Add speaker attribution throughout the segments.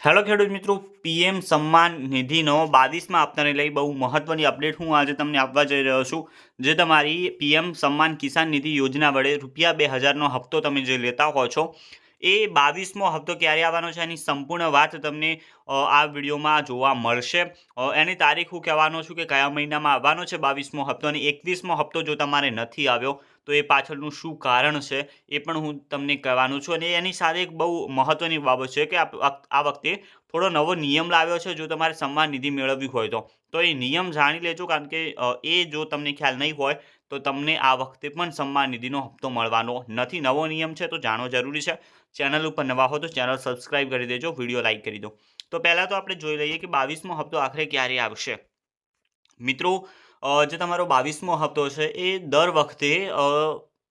Speaker 1: Hello ખેડૂત મિત્રો, PM સન્માન નિધિનો બાવીસમાં આપતાને લઈ બહુ મહત્ત્વની અપડેટ હું આજે તમને આપવા જઈ રહ્યો છું. જે તમારી પીએમ સન્માન કિસાન નિધિ યોજના વડે રૂપિયા બે હજારનો હપ્તો તમે જે લેતા હો છો એ બાવીસમો હપ્તો ક્યારે આવવાનો છે એની સંપૂર્ણ વાત તમને આ વિડીયોમાં જોવા મળશે. એની તારીખ હું કહેવાનો છું કે કયા મહિનામાં આવવાનો છે બાવીસમો હપ્તો અને એકવીસમો હપ્તો જો તમારે નથી આવ્યો, તો એ પાછળનું શું કારણ છે એ પણ હું તમને કહેવાનું છું. અને એની સાથે એક બહુ મહત્ત્વની બાબત છે કે આ વખતે થોડો નવો નિયમ લાવ્યો છે જો તમારે સન્માન નિધિ મેળવવી હોય તો. તો એ નિયમ જાણી લેજો કારણ કે એ જો તમને ખ્યાલ નહીં હોય તો તમને આ વખતે પણ સન્માન નિધિનો હપ્તો મળવાનો નથી. નવો નિયમ છે તો જાણવો જરૂરી છે. ચેનલ ઉપર નવા હો તો ચેનલ સબસ્ક્રાઇબ કરી દેજો, વીડિયો લાઇક કરી દો. તો પહેલાં તો આપણે જોઈ લઈએ કે બાવીસમો હપ્તો આખરે ક્યારે આવશે? મિત્રો જે તમારો બાવીસમો હપ્તો છે એ દર વખતે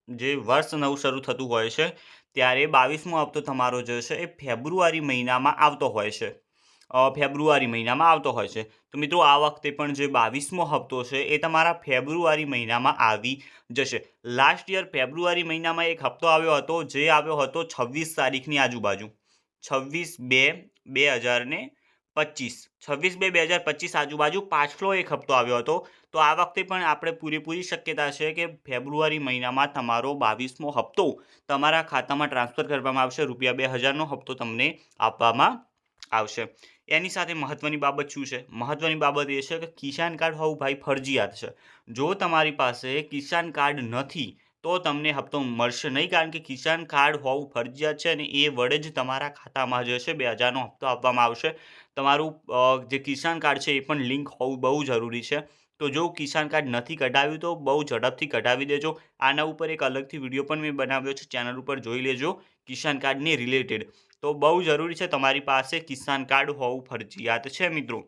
Speaker 1: જે વર્ષ નવું શરૂ થતું હોય છે, ત્યારે બાવીસમો હપ્તો તમારો જે છે એ ફેબ્રુઆરી મહિનામાં આવતો હોય છે. ફેબ્રુઆરી મહિનામાં આવતો હોય છે. તો મિત્રો, આ વખતે પણ જે બાવીસમો હપ્તો છે, એ તમારા ફેબ્રુઆરી મહિનામાં આવી જશે. લાસ્ટ યર ફેબ્રુઆરી મહિનામાં એક હપ્તો આવ્યો હતો, જે આવ્યો હતો છવ્વીસ તારીખની આજુબાજુ. છવ્વીસ બે બે હજાર ને પચીસ. છવ્વીસ બે બે હજાર પચીસ આજુબાજુ પાછલો એક હપ્તો આવ્યો હતો. તો આ વખતે પણ આપણે પૂરેપૂરી શક્યતા છે કે ફેબ્રુઆરી મહિનામાં તમારો બાવીસમો હપ્તો તમારા ખાતામાં ટ્રાન્સફર કરવામાં આવશે. રૂપિયા બે હજારનો હપ્તો તમને આપવામાં આવશે. એની સાથે મહત્ત્વની બાબત શું છે? મહત્ત્વની બાબત એ છે કે કિસાન કાર્ડ હોવું ભાઈ ફરજિયાત છે. જો તમારી પાસે કિસાન કાર્ડ નથી, તો તમને હપ્તો મળશે નહીં કારણ કે કિસાન કાર્ડ હોવું ફરજિયાત છે અને એ વડે જ તમારા ખાતામાં જે છે બે હજારનો હપ્તો આપવામાં આવશે. તમારું જે કિસાન કાર્ડ છે એ પણ લિંક હોવું બહુ જરૂરી છે. તો જો કિસાન કાર્ડ નથી કઢાવ્યું તો બહુ ઝડપથી કઢાવી દેજો. આના ઉપર એક અલગથી વીડિયો પણ મેં બનાવ્યો છે. ચેનલ ઉપર જોઈ લેજો. કિસાન કાર્ડને રિલેટેડ. તો બહુ જરૂરી છે તમારી પાસે કિસાન કાર્ડ હોવું ફરજિયાત છે, મિત્રો.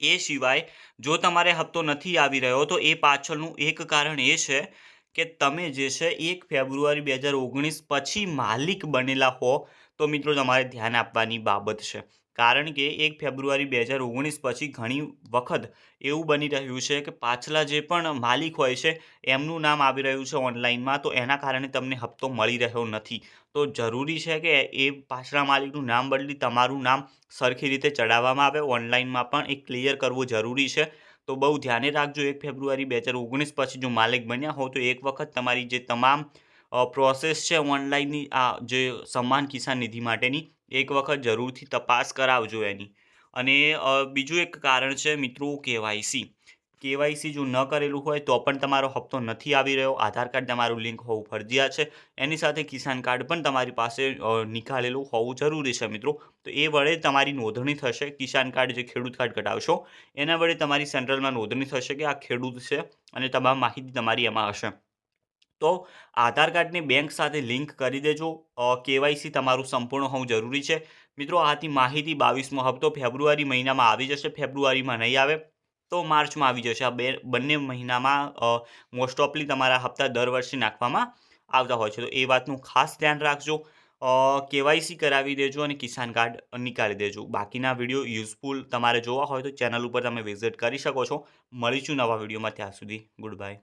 Speaker 1: એ સિવાય જો તમારે હપ્તો નથી આવી રહ્યો, તો એ પાછળનું એક કારણ એ છે કે તમે જે છે એક ફેબ્રુઆરી બે હજાર ઓગણીસ પછી માલિક બનેલા હો, તો મિત્રો તમારે ધ્યાન આપવાની બાબત છે. કારણ કે એક ફેબ્રુઆરી બે હજાર ઓગણીસ પછી ઘણી વખત એવું બની રહ્યું છે કે પાછલા જે પણ માલિક હોય છે, એમનું નામ આવી રહ્યું છે ઓનલાઈનમાં, તો એના કારણે તમને હપ્તો મળી રહ્યો નથી. તો જરૂરી છે કે એ પાછલા માલિકનું નામ બદલી તમારું નામ સરખી રીતે ચડાવવામાં આવે. ઓનલાઈનમાં પણ એ ક્લિયર કરવું જરૂરી છે. તો બહુ ધ્યાને રાખજો, એક ફેબ્રુઆરી બે હજાર ઓગણીસ પછી જો માલિક બન્યા હો, તો એક વખત તમારી જે તમામ પ્રોસેસ છે ઓનલાઈનની, આ જે સન્માન કિસાન નિધિ માટેની, એક વખત જરૂરથી તપાસ કરાવજો એની. અને બીજું એક કારણ છે મિત્રો કેવાયસી. કેવાયસી જો ન કરેલું હોય તો પણ તમારો હપ્તો નથી આવી રહ્યો. આધાર કાર્ડ તમારું લિંક હોવું ફરજિયાત છે. એની સાથે કિસાન કાર્ડ પણ તમારી પાસે નીકાળેલું હોવું જરૂરી છે મિત્રો. તો એ વડે તમારી નોંધણી થશે. કિસાન કાર્ડ જે ખેડૂત કાર્ડ કઢાવશો, એના વડે તમારી સેન્ટ્રલમાં નોંધણી થશે કે આ ખેડૂત છે અને તમામ માહિતી તમારી એમાં હશે. તો આધાર કાર્ડને બેંક સાથે લિંક કરી દેજો. કેવાયસી તમારું સંપૂર્ણ હોવું જરૂરી છે. મિત્રો, આથી માહિતી બાવીસમો હપ્તો ફેબ્રુઆરી મહિનામાં આવી જશે. ફેબ્રુઆરીમાં નહીં આવે તો માર્ચમાં આવી જશે. આ બે, બંને મહિનામાં મોસ્ટ ઓફલી તમારા હપ્તા દર વર્ષે નાખવામાં આવતા હોય છે. તો એ વાતનું ખાસ ધ્યાન રાખજો. કેવાયસી કરાવી દેજો અને કિસાન કાર્ડ નીકાળી દેજો. બાકીના વીડિયો યુઝફુલ તમારે જોવા હોય તો ચેનલ ઉપર તમે વિઝિટ કરી શકો છો. મળીશું નવા વિડીયોમાં. ત્યાં સુધી ગુડ બાય.